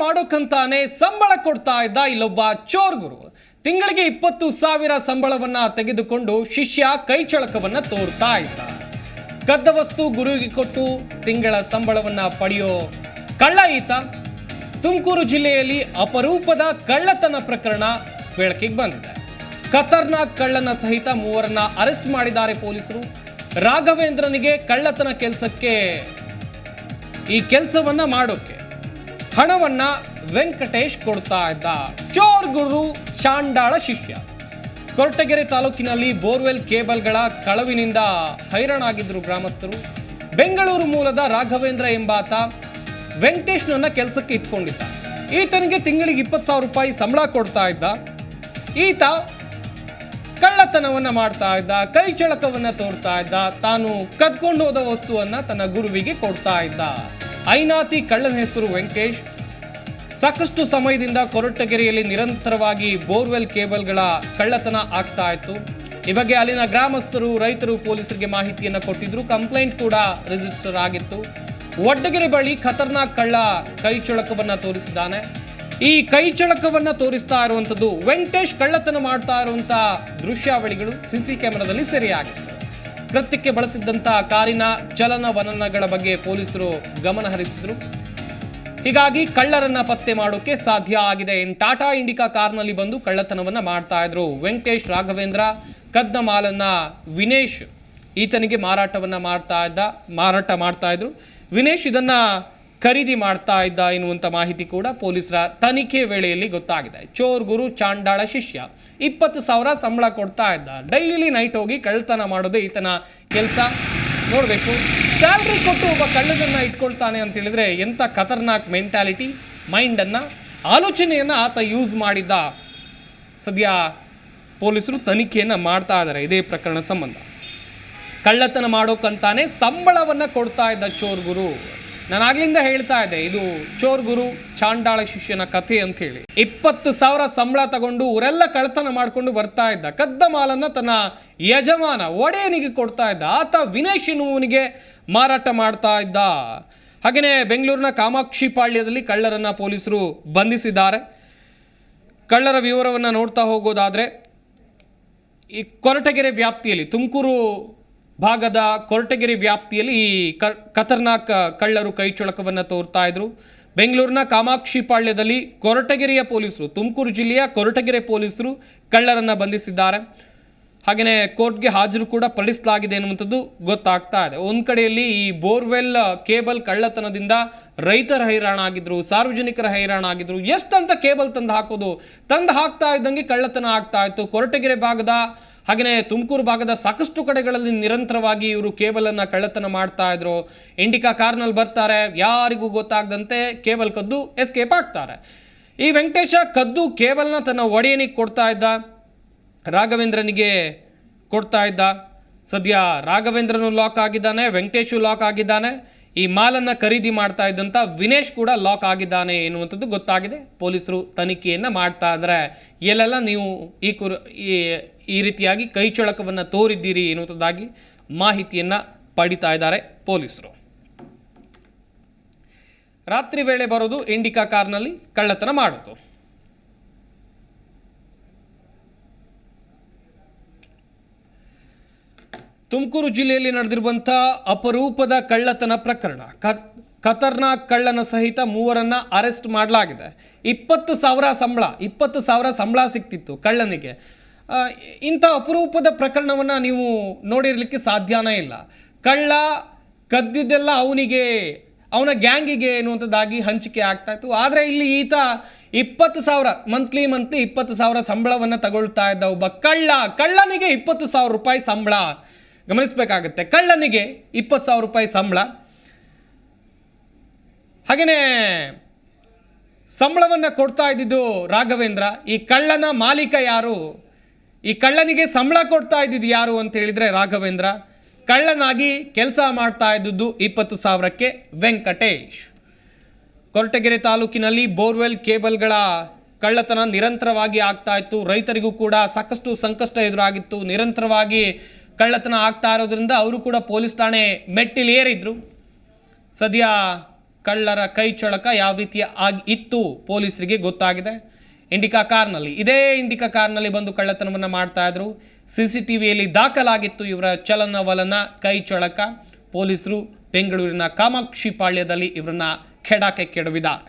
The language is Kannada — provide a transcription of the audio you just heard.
ಮಾಡೋಕ್ಕಂತಾನೆ ಸಂಬಳ ಕೊಡ್ತಾ ಇದ್ದ ಇಲ್ಲೊಬ್ಬ ಚೋರ್ ಗುರು. ತಿಂಗಳಿಗೆ ಇಪ್ಪತ್ತು ಸಾವಿರ ಸಂಬಳವನ್ನ ತೆಗೆದುಕೊಂಡು ಶಿಷ್ಯ ಕೈಚಳಕವನ್ನ ತೋರ್ತಾ ಇದ್ದ. ಕದ್ದ ವಸ್ತು ಗುರುವಿಗೆ ಕೊಟ್ಟು ತಿಂಗಳ ಸಂಬಳವನ್ನ ಪಡೆಯೋ ಕಳ್ಳ ಈತ. ತುಮಕೂರು ಜಿಲ್ಲೆಯಲ್ಲಿ ಅಪರೂಪದ ಕಳ್ಳತನ ಪ್ರಕರಣ ಬೆಳಕಿಗೆ ಬಂದಿದೆ. ಖತರ್ನಾಕ್ ಕಳ್ಳನ ಸಹಿತ ಮೂವರನ್ನ ಅರೆಸ್ಟ್ ಮಾಡಿದ್ದಾರೆ ಪೊಲೀಸರು. ರಾಘವೇಂದ್ರನಿಗೆ ಕಳ್ಳತನ ಕೆಲಸಕ್ಕೆ ಈ ಕೆಲಸವನ್ನ ಮಾಡೋಕೆ. ಹಣವನ್ನ ವೆಂಕಟೇಶ್ ಕೊಡ್ತಾ ಇದ್ದ ಚೋರ್ ಗುರು ಚಾಂಡಾಳ ಶಿಷ್ಯ. ಕೊರಟಗೆರೆ ತಾಲೂಕಿನಲ್ಲಿ ಬೋರ್ವೆಲ್ ಕೇಬಲ್ಗಳ ಕಳವಿನಿಂದ ಹೈರಾಣಾಗಿದ್ದರು ಗ್ರಾಮಸ್ಥರು. ಬೆಂಗಳೂರು ಮೂಲದ ರಾಘವೇಂದ್ರ ಎಂಬಾತ ವೆಂಕಟೇಶ್ನನ್ನ ಕೆಲಸಕ್ಕೆ ಇಟ್ಕೊಂಡಿದ್ದ. ಈತನಿಗೆ ತಿಂಗಳಿಗೆ ಇಪ್ಪತ್ತು ಸಾವಿರ ರೂಪಾಯಿ ಸಂಬಳ ಕೊಡ್ತಾ ಇದ್ದ. ಈತ ಕಳ್ಳತನವನ್ನ ಮಾಡ್ತಾ ಇದ್ದ, ಕೈ ಚಳಕವನ್ನ ತೋರ್ತಾ ಇದ್ದ, ತಾನು ಕದ್ಕೊಂಡು ಹೋದ ವಸ್ತುವನ್ನ ತನ್ನ ಗುರುವಿಗೆ ಕೊಡ್ತಾ ಇದ್ದ. ಐನಾತಿ ಕಳ್ಳನ ಹೆಸರು ವೆಂಕಟೇಶ್. ಸಾಕಷ್ಟು ಸಮಯದಿಂದ ಕೊರಟಗೆರೆಯಲ್ಲಿ ನಿರಂತರವಾಗಿ ಬೋರ್ವೆಲ್ ಕೇಬಲ್ಗಳ ಕಳ್ಳತನ ಆಗ್ತಾ ಇತ್ತು. ಈ ಬಗ್ಗೆ ಅಲ್ಲಿನ ಗ್ರಾಮಸ್ಥರು, ರೈತರು, ಪೊಲೀಸರಿಗೆ ಮಾಹಿತಿಯನ್ನು ಕೊಟ್ಟಿದ್ರು. ಕಂಪ್ಲೇಂಟ್ ಕೂಡ ರಿಜಿಸ್ಟರ್ ಆಗಿತ್ತು. ಒಡ್ಡಗೆರೆ ಬಳಿ ಖತರ್ನಾಕ್ ಕಳ್ಳ ಕೈ ಚಳಕವನ್ನ ತೋರಿಸಿದ್ದಾನೆ. ಈ ಕೈ ಚಳಕವನ್ನ ತೋರಿಸ್ತಾ ಇರುವಂಥದ್ದು ವೆಂಕಟೇಶ್ ಕಳ್ಳತನ ಮಾಡ್ತಾ ಇರುವಂತ ದೃಶ್ಯಾವಳಿಗಳು ಸಿಸಿ ಕ್ಯಾಮೆರಾದಲ್ಲಿ ಸೆರೆಯಾಗಿತ್ತು. ಕೃತ್ಯಕ್ಕೆ ಬಳಸಿದ್ದಂಥ ಕಾರಿನ ಚಲನವಲನಗಳ ಬಗ್ಗೆ ಪೊಲೀಸರು ಗಮನ ಹರಿಸಿದ್ರು. ಹೀಗಾಗಿ ಕಳ್ಳರನ್ನ ಪತ್ತೆ ಮಾಡೋಕೆ ಸಾಧ್ಯ ಆಗಿದೆ. ಇನ್ ಟಾಟಾ ಇಂಡಿಕಾ ಕಾರ್ನಲ್ಲಿ ಬಂದು ಕಳ್ಳತನವನ್ನ ಮಾಡ್ತಾ ಇದ್ರು. ವೆಂಕಟೇಶ್ ರಾಘವೇಂದ್ರ ಕದ್ದ ಮಾಲನ್ನ ವಿನೇಶ್ ಈತನಿಗೆ ಮಾರಾಟವನ್ನ ಮಾಡ್ತಾ ಇದ್ದ, ಮಾರಾಟ ಮಾಡ್ತಾ ಇದ್ರು. ವಿನೇಶ್ ಇದನ್ನ ಖರೀದಿ ಮಾಡ್ತಾ ಇದ್ದ ಎನ್ನುವಂಥ ಮಾಹಿತಿ ಕೂಡ ಪೊಲೀಸರ ತನಿಖೆ ವೇಳೆಯಲ್ಲಿ ಗೊತ್ತಾಗಿದೆ. ಚೋರ್ ಗುರು ಚಾಂಡಾಳ ಶಿಷ್ಯ ಇಪ್ಪತ್ತು ಸಾವಿರ ಸಂಬಳ ಕೊಡ್ತಾ ಇದ್ದ. ಡೈಲಿ ನೈಟ್ ಹೋಗಿ ಕಳ್ಳತನ ಮಾಡೋದೇ ಈತನ ಕೆಲಸ. ನೋಡಬೇಕು. ಸ್ಯಾಲ್ರಿ ಕೊಟ್ಟು ಒಬ್ಬ ಕಳ್ಳದನ್ನು ಇಟ್ಕೊಳ್ತಾನೆ ಅಂತ ಹೇಳಿದ್ರೆ ಎಂಥ ಖತರ್ನಾಕ್ ಮೆಂಟಾಲಿಟಿ, ಮೈಂಡನ್ನು, ಆಲೋಚನೆಯನ್ನು ಆತ ಯೂಸ್ ಮಾಡಿದ್ದ. ಸದ್ಯ ಪೊಲೀಸರು ತನಿಖೆಯನ್ನು ಮಾಡ್ತಾ ಇದ್ದಾರೆ ಇದೇ ಪ್ರಕರಣ ಸಂಬಂಧ. ಕಳ್ಳತನ ಮಾಡೋಕ್ಕಂತಾನೆ ಸಂಬಳವನ್ನು ಕೊಡ್ತಾ ಇದ್ದ ಚೋರ್ ಗುರು. ನಾನು ಆಗ್ಲಿಂದ ಹೇಳ್ತಾ ಇದ್ದೆ, ಇದು ಚೋರ್ ಗುರು ಚಾಂಡಾಳ ಶಿಷ್ಯನ ಕಥೆ ಅಂತ ಹೇಳಿ ಇಪ್ಪತ್ತು ಸಾವಿರ ಸಂಬಳ ತಗೊಂಡು ಊರೆಲ್ಲ ಕಳ್ಳತನ ಮಾಡ್ಕೊಂಡು ಬರ್ತಾ ಇದ್ದ, ಕದ್ದ ಮಾಲನ್ನ ತನ್ನ ಯಜಮಾನ ಒಡೆಯನಿಗೆ ಕೊಡ್ತಾ ಇದ್ದ, ಆತ ವಿನೇಶ್ ಎನ್ನುವನಿಗೆ ಮಾರಾಟ ಮಾಡ್ತಾ ಇದ್ದ. ಹಾಗೆಯೇ ಬೆಂಗಳೂರಿನ ಕಾಮಾಕ್ಷಿ ಪಾಳ್ಯದಲ್ಲಿ ಕಳ್ಳರನ್ನ ಪೊಲೀಸರು ಬಂಧಿಸಿದ್ದಾರೆ. ಕಳ್ಳರ ವಿವರವನ್ನು ನೋಡ್ತಾ ಹೋಗೋದಾದ್ರೆ, ಈ ಕೊರಟಗೆರೆ ವ್ಯಾಪ್ತಿಯಲ್ಲಿ ತುಮಕೂರು ಭಾಗದ ಕೊರಟಗೆರೆ ವ್ಯಾಪ್ತಿಯಲ್ಲಿ ಈ ಖತರ್ನಾಕ್ ಕಳ್ಳರು ಕೈಚೊಳಕವನ್ನು ತೋರ್ತಾ ಇದ್ರು. ಬೆಂಗಳೂರಿನ ಕಾಮಾಕ್ಷಿಪಾಳ್ಯದಲ್ಲಿ ಕೊರಟಗೆರೆಯ ಪೊಲೀಸರು, ತುಮಕೂರು ಜಿಲ್ಲೆಯ ಕೊರಟಗೆರೆ ಪೊಲೀಸರು ಕಳ್ಳರನ್ನು ಬಂಧಿಸಿದ್ದಾರೆ. ಹಾಗೆಯೇ ಕೋರ್ಟ್ಗೆ ಹಾಜರು ಕೂಡ ಪಡಿಸಲಾಗಿದೆ ಎನ್ನುವಂಥದ್ದು ಗೊತ್ತಾಗ್ತಾ ಇದೆ. ಒಂದು ಕಡೆಯಲ್ಲಿ ಈ ಬೋರ್ವೆಲ್ ಕೇಬಲ್ ಕಳ್ಳತನದಿಂದ ರೈತರ ಹೈರಾಣ ಆಗಿದ್ರು, ಸಾರ್ವಜನಿಕರ ಹೈರಾಣ ಆಗಿದ್ರು, ಎಷ್ಟಂತ ಕೇಬಲ್ ತಂದು ಹಾಕೋದು? ತಂದು ಹಾಕ್ತಾ ಇದ್ದಂಗೆ ಕಳ್ಳತನ ಆಗ್ತಾ ಇತ್ತು. ಕೊರಟಗೆರೆ ಭಾಗದ ಹಾಗೆಯೇ ತುಮಕೂರು ಭಾಗದ ಸಾಕಷ್ಟು ಕಡೆಗಳಲ್ಲಿ ನಿರಂತರವಾಗಿ ಇವರು ಕೇಬಲನ್ನು ಕಳ್ಳತನ ಮಾಡ್ತಾ ಇದ್ರು. ಇಂಡಿಕಾ ಕಾರ್ನಲ್ಲಿ ಬರ್ತಾರೆ. ಯಾರಿಗೂ ಗೊತ್ತಾಗದಂತೆ ಕೇಬಲ್ ಕದ್ದು ಎಸ್ಕೇಪ್ ಆಗ್ತಾರೆ. ಈ ವೆಂಕಟೇಶ ಕದ್ದು ಕೇಬಲ್ನ ತನ್ನ ಒಡೆಯನಿಗೆ ಕೊಡ್ತಾ ಇದ್ದ. ರಾಘವೇಂದ್ರನಿಗೆ ಕೊಡ್ತಾ ಇದ್ದ ಸದ್ಯ ರಾಘವೇಂದ್ರನು ಲಾಕ್ ಆಗಿದ್ದಾನೆ, ವೆಂಕಟೇಶು ಲಾಕ್ ಆಗಿದ್ದಾನೆ, ಈ ಮಾಲನ್ನು ಖರೀದಿ ಮಾಡ್ತಾ ಇದ್ದಂಥ ವಿನೇಶ್ ಕೂಡ ಲಾಕ್ ಆಗಿದ್ದಾನೆ ಎನ್ನುವಂಥದ್ದು ಗೊತ್ತಾಗಿದೆ. ಪೊಲೀಸರು ತನಿಖೆಯನ್ನು ಮಾಡ್ತಾ ಇದ್ದಾರೆ ಎಲ್ಲೆಲ್ಲ ನೀವು ಈ ಕುರು, ಈ ರೀತಿಯಾಗಿ ಕೈ ಚಳಕವನ್ನು ತೋರಿದ್ದೀರಿ ಎನ್ನುವಂಥದ್ದಾಗಿ ಮಾಹಿತಿಯನ್ನು ಪಡಿತಾ ಇದ್ದಾರೆ ಪೊಲೀಸರು. ರಾತ್ರಿ ವೇಳೆ ಬರೋದು ಇಂಡಿಕಾ ಕಾರ್ನಲ್ಲಿ ಕಳ್ಳತನ ಮಾಡೋದು. ತುಮಕೂರು ಜಿಲ್ಲೆಯಲ್ಲಿ ನಡೆದಿರುವಂಥ ಅಪರೂಪದ ಕಳ್ಳತನ ಪ್ರಕರಣ. ಕತ್ ಖತರ್ನಾಕ್ ಕಳ್ಳನ ಸಹಿತ ಮೂವರನ್ನ ಅರೆಸ್ಟ್ ಮಾಡಲಾಗಿದೆ. ಇಪ್ಪತ್ತು ಸಾವಿರ ಸಂಬಳ, ಇಪ್ಪತ್ತು ಸಾವಿರ ಸಂಬಳ ಸಿಕ್ತಿತ್ತು ಕಳ್ಳನಿಗೆ. ಇಂಥ ಅಪರೂಪದ ಪ್ರಕರಣವನ್ನು ನೀವು ನೋಡಿರಲಿಕ್ಕೆ ಸಾಧ್ಯನೇ ಇಲ್ಲ. ಕಳ್ಳ ಕದ್ದಿದ್ದೆಲ್ಲ ಅವನಿಗೆ, ಅವನ ಗ್ಯಾಂಗಿಗೆ ಎನ್ನುವಂಥದ್ದಾಗಿ ಹಂಚಿಕೆ ಆಗ್ತಾ ಇತ್ತು. ಆದರೆ ಇಲ್ಲಿ ಈತ ಇಪ್ಪತ್ತು ಸಾವಿರ ಮಂತ್ಲಿ ಮಂತ್ಲಿ ಇಪ್ಪತ್ತು ಸಾವಿರ ಸಂಬಳವನ್ನು ತಗೊಳ್ತಾ ಇದ್ದ ಒಬ್ಬ ಕಳ್ಳ. ಕಳ್ಳನಿಗೆ ಇಪ್ಪತ್ತು ಸಾವಿರ ರೂಪಾಯಿ ಸಂಬಳ. ಗಮನಿಸಬೇಕಾಗತ್ತೆ. ಕಳ್ಳನಿಗೆ ಇಪ್ಪತ್ತು ಸಾವಿರ ರೂಪಾಯಿ ಸಂಬಳ. ಹಾಗೆಯೇ ಸಂಬಳವನ್ನು ಕೊಡ್ತಾ ಇದ್ದಿದ್ದು ರಾಘವೇಂದ್ರ, ಈ ಕಳ್ಳನ ಮಾಲೀಕ ಯಾರು? ಈ ಕಳ್ಳನಿಗೆ ಸಂಬಳ ಕೊಡ್ತಾ ಇದ್ದಿದ್ದು ಯಾರು ಅಂತ ಹೇಳಿದರೆ ರಾಘವೇಂದ್ರ. ಕಳ್ಳನಾಗಿ ಕೆಲಸ ಮಾಡ್ತಾ ಇದ್ದಿದ್ದು ಇಪ್ಪತ್ತು ಸಾವಿರಕ್ಕೆ ವೆಂಕಟೇಶ್. ಕೊರಟಗೆರೆ ತಾಲೂಕಿನಲ್ಲಿ ಬೋರ್ವೆಲ್ ಕೇಬಲ್ಗಳ ಕಳ್ಳತನ ನಿರಂತರವಾಗಿ ಆಗ್ತಾ ಇತ್ತು. ರೈತರಿಗೂ ಕೂಡ ಸಾಕಷ್ಟು ಸಂಕಷ್ಟ ಎದುರಾಗಿತ್ತು. ನಿರಂತರವಾಗಿ ಕಳ್ಳತನ ಆಗ್ತಾ ಇರೋದ್ರಿಂದ ಅವರು ಕೂಡ ಪೊಲೀಸ್ ಠಾಣೆ ಮೆಟ್ಟಿಲೇರಿದ್ರು. ಸದ್ಯ ಕಳ್ಳರ ಕೈ ಚೊಳಕ ಯಾವ ರೀತಿ ಆಗಿ ಇತ್ತು ಪೊಲೀಸರಿಗೆ ಗೊತ್ತಾಗಿದೆ. ಇಂಡಿಕಾ ಕಾರ್ನಲ್ಲಿ, ಇದೇ ಇಂಡಿಕಾ ಕಾರ್ನಲ್ಲಿ ಬಂದು ಕಳ್ಳತನವನ್ನು ಮಾಡ್ತಾ ಇದ್ರು. ಸಿ ಸಿ ಟಿ ವಿಯಲ್ಲಿ ದಾಖಲಾಗಿತ್ತು ಇವರ ಚಲನವಲನ, ಕೈ ಚೊಳಕ. ಪೊಲೀಸರು ಬೆಂಗಳೂರಿನ ಕಾಮಾಕ್ಷಿ ಪಾಳ್ಯದಲ್ಲಿ ಇವರನ್ನ ಖೆಡಾಕೆ ಕೆಡವಿದ್ದಾರೆ.